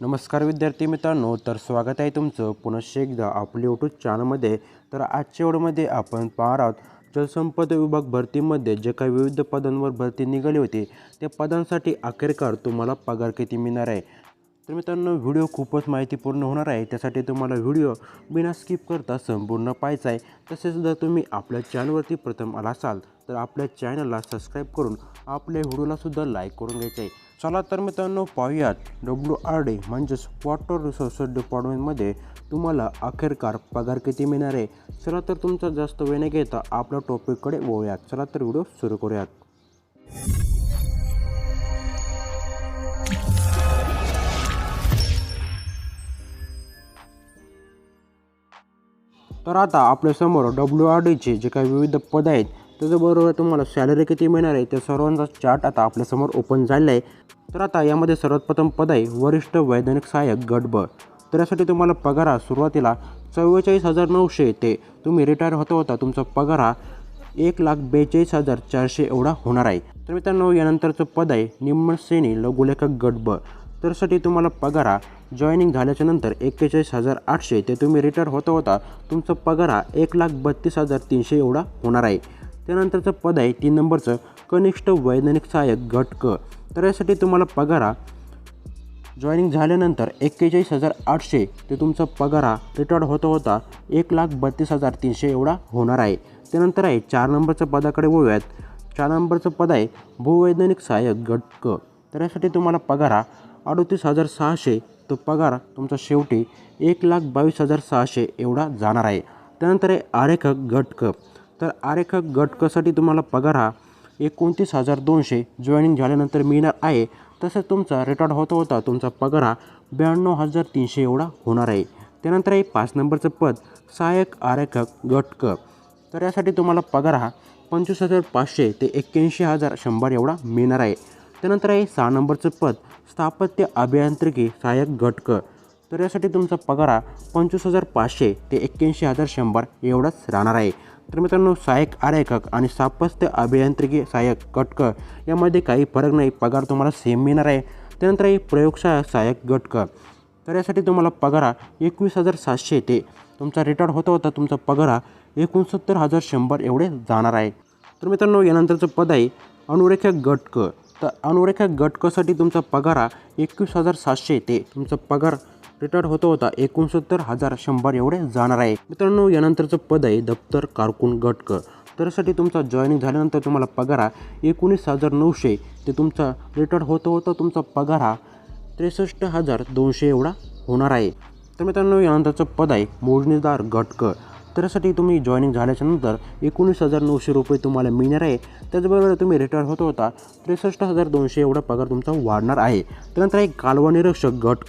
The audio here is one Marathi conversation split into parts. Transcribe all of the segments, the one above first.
नमस्कार विद्यार्थी मित्रांनो तर स्वागत आहे तुमचं पुनश्च एकदा आपल्या यूट्यूब चॅनलमध्ये तर आजच्या वेळेमध्ये आपण पाहणार आहोत जलसंपदा विभाग भरतीमध्ये जे काही विविध पदांवर भरती निघाली होती त्या पदांसाठी अखेरकार तुम्हाला पगार किती मिळणार आहे? तर मित्रांनो व्हिडिओ खूपच माहितीपूर्ण होणार आहे त्यासाठी तुम्हाला व्हिडिओ बिना स्किप करता संपूर्ण पाहायचा आहे. तसेच जर तुम्ही आपल्या चॅनलवरती प्रथम आला असाल तर आपल्या चॅनलला सबस्क्राईब करून आपल्या व्हिडिओलासुद्धा लाईक करून घ्यायचं आहे. चला तर मित्रांनो पाहूयात. डब्ल्यू आर डी म्हणजेच वॉटर रिसोर्सेस डिपार्टमेंटमध्ये तुम्हाला अखेरकार पगार किती मिळणार आहे? चला तर तुमचा जास्त वेळ न घेता आपल्या टॉपिककडे वळूयात. चला तर व्हिडिओ सुरू करूयात. तर आता आपल्यासमोर डब्ल्यू आर डीचे जे काही विविध पद आहेत त्याचबरोबर तुम्हाला सॅलरी किती मिळणार आहे? त्या सर्वांचा चार्ट आता आपल्यासमोर ओपन झालेला आहे. तर आता यामध्ये सर्वात प्रथम पद आहे वरिष्ठ वैज्ञानिक सहाय्यक गटब तर यासाठी तुम्हाला पगार हा सुरुवातीला चव्वेचाळीस हजार नऊशे ते तुम्ही रिटायर होता होता तुमचा पगार हा एक लाख बेचाळीस हजार चारशे एवढा होणार आहे. तर मित्रांनो यानंतरचं पद आहे निम्न लघुलेखक गटब तरसाठी तुम्हाला पगार हा जॉईनिंग झाल्याच्यानंतर एक्केचाळीस हजार आठशे ते तुम्ही रिटायर होता होता तुमचा पगार हा एक लाख बत्तीस हजार तीनशे एवढा होणार आहे. त्यानंतरचं पद आहे तीन नंबरचं कनिष्ठ वैज्ञानिक सहाय्यक गट क तर यासाठी तुम्हाला पगार हा जॉईनिंग झाल्यानंतर एक्केचाळीस हजार आठशे ते तुमचा पगार हा रिटायर्ड होता होता एक लाख बत्तीस हजार तीनशे एवढा होणार आहे. त्यानंतर आहे चार नंबरच्या पदाकडे वळूयात. चार नंबरचं पद आहे भूवैज्ञानिक सहाय्यक गट क तर यासाठी तुम्हाला पगार हा अडतीस हजार सहाशे तो पगार तुमचा शेवटी एक लाख बावीस हजार सहाशे एवढा जाणार आहे. त्यानंतर आहे आरेखक गट क तर आरेखक गटकसाठी तुम्हाला पगार हा एकोणतीस हजार दोनशे जॉईनिंग झाल्यानंतर मिळणार आहे. तसंच तुमचा रिटायर्ड होता होता तुमचा पगार हा ब्याण्णव हजार तीनशे एवढा होणार आहे. त्यानंतर आहे पाच नंबरचं पद सहाय्यक आरेखक गटक तर यासाठी तुम्हाला पगार हा पंचवीस हजार पाचशे ते एक्क्याऐंशी हजार शंभर एवढा मिळणार आहे. त्यानंतर आहे सहा नंबरचं पद स्थापत्य अभियांत्रिकी सहाय्यक घटक. तर यासाठी तुमचा पगार हा पंचवीस हजार पाचशे ते एक्क्याऐंशी हजार शंभर एवढाच राहणार आहे. तर मित्रांनो सहाय्यक आरेखक आणि स्थापत्य अभियांत्रिकी सहाय्यक गटक यामध्ये काही फरक नाही पगार तुम्हाला सेम मिळणार आहे. त्यानंतर आहे प्रयोगशाळा सहाय्यक गटक तर यासाठी तुम्हाला पगार हा एकवीस हजार सातशे ते तुमचा रिटायर्ड होता होता तुमचा पगार हा एकोणसत्तर हजार शंभर एवढे जाणार आहे. तर मित्रांनो यानंतरचं पद आहे अनुरेखक गट तर अनुरेखक गटकसाठी तुमचा पगार हा एकवीस हजार सातशे ते तुमचा पगार रिटायर्ड होता होता एकोणसत्तर हजार शंभर एवढे जाणार आहे. मित्रांनो यानंतरचं पद आहे दप्तर कारकून गटकर त्यासाठी तुमचा जॉईनिंग झाल्यानंतर तुम्हाला पगार हा एकोणीस हजार नऊशे. ते तुमचा रिटायर्ड होता होता तुमचा पगार हा त्रेसष्ट हजार दोनशे एवढा होणार आहे. तर मित्रांनो यानंतरचं पद आहे मोजणीदार गटकर त्यासाठी तुम्ही जॉईनिंग झाल्याच्यानंतर एकोणीस हजार नऊशे रुपये तुम्हाला मिळणार आहे. त्याचबरोबर तुम्ही रिटायर होत होता त्रेसष्ट हजार दोनशे एवढा पगार तुमचा वाढणार आहे. त्यानंतर एक कालवा निरीक्षक गट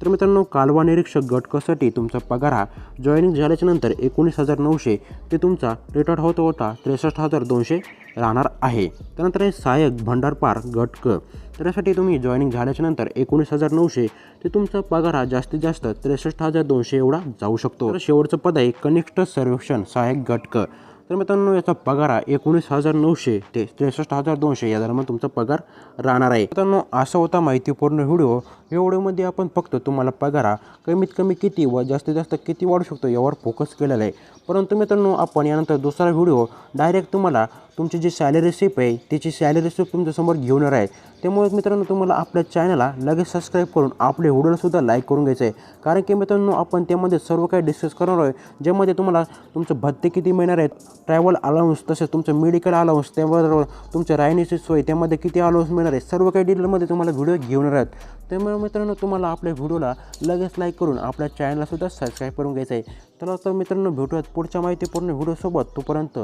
तर मित्रांनो कालवा निरीक्षक गट कसोटी तुमचा पगार हा जॉईनिंग झाल्याच्यानंतर एकोणीस हजार नऊशे ते तुमचा रिटायर्ड होता होता त्रेसष्ट हजार दोनशे राहणार आहे. त्यानंतर आहे सहाय्यक भंडारपार गट क तर यासाठी तुम्ही जॉईनिंग झाल्याच्यानंतर एकोणीस हजार नऊशे ते तुमचा पगार हा जास्तीत जास्त त्रेसष्ट हजार दोनशे एवढा जाऊ शकतो. तर शेवटचं पद आहे कनिष्ठ सर्वेक्षण सहाय्यक गट क तर मित्रांनो याचा पगार हा एकोणीस हजार नऊशे ते त्रेसष्ट हजार दोनशे या दरम्यान तुमचा पगार राहणार आहे. मित्रांनो असा होता माहितीपूर्ण व्हिडिओ. एवढ्यामध्ये आपण फक्त तुम्हाला पगारा कमीत कमी किती व जास्तीत जास्त किती वाढू शकतो यावर फोकस केलेला आहे. परंतु मित्रांनो आपण यानंतर दुसरा व्हिडिओ डायरेक्ट तुम्हाला तुमची जी सॅलरी स्लिप आहे त्याची सॅलरी स्लिप तुमच्यासमोर घेऊन येणार आहे. त्यामुळे मित्रांनो तुम्हाला आपल्या चॅनलला लगेच सबस्क्राईब करून आपले व्हिडिओलासुद्धा लाईक करून घ्यायचं आहे. कारण की मित्रांनो आपण त्यामध्ये सर्व काही डिस्कस करणार आहे ज्यामध्ये तुम्हाला तुमचं भत्ते किती मिळणार आहेत ट्रॅव्हल अलाउन्स तसेच तुमचं मेडिकल अलाउन्स त्याबरोबर तुमच्या राहण्याची सोय त्यामध्ये किती अलाउन्स मिळणार आहे सर्व काही डिटेलमध्ये तुम्हाला व्हिडिओ घेऊन येणार आहेत. त्यामुळे मित्रांनो तुम्हाला आपल्या व्हिडिओला लगेच लाईक करून आपल्या चॅनललासुद्धा सबस्क्राईब करून घ्यायचं आहे. तर आता मित्रांनो भेटूयात पुढच्या माहितीपूर्ण व्हिडिओसोबत. तोपर्यंत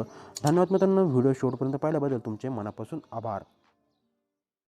धन्यवाद मित्रांनो. व्हिडिओ शेवटपर्यंत पाहिल्याबद्दल तुमचे मनापासून आभार.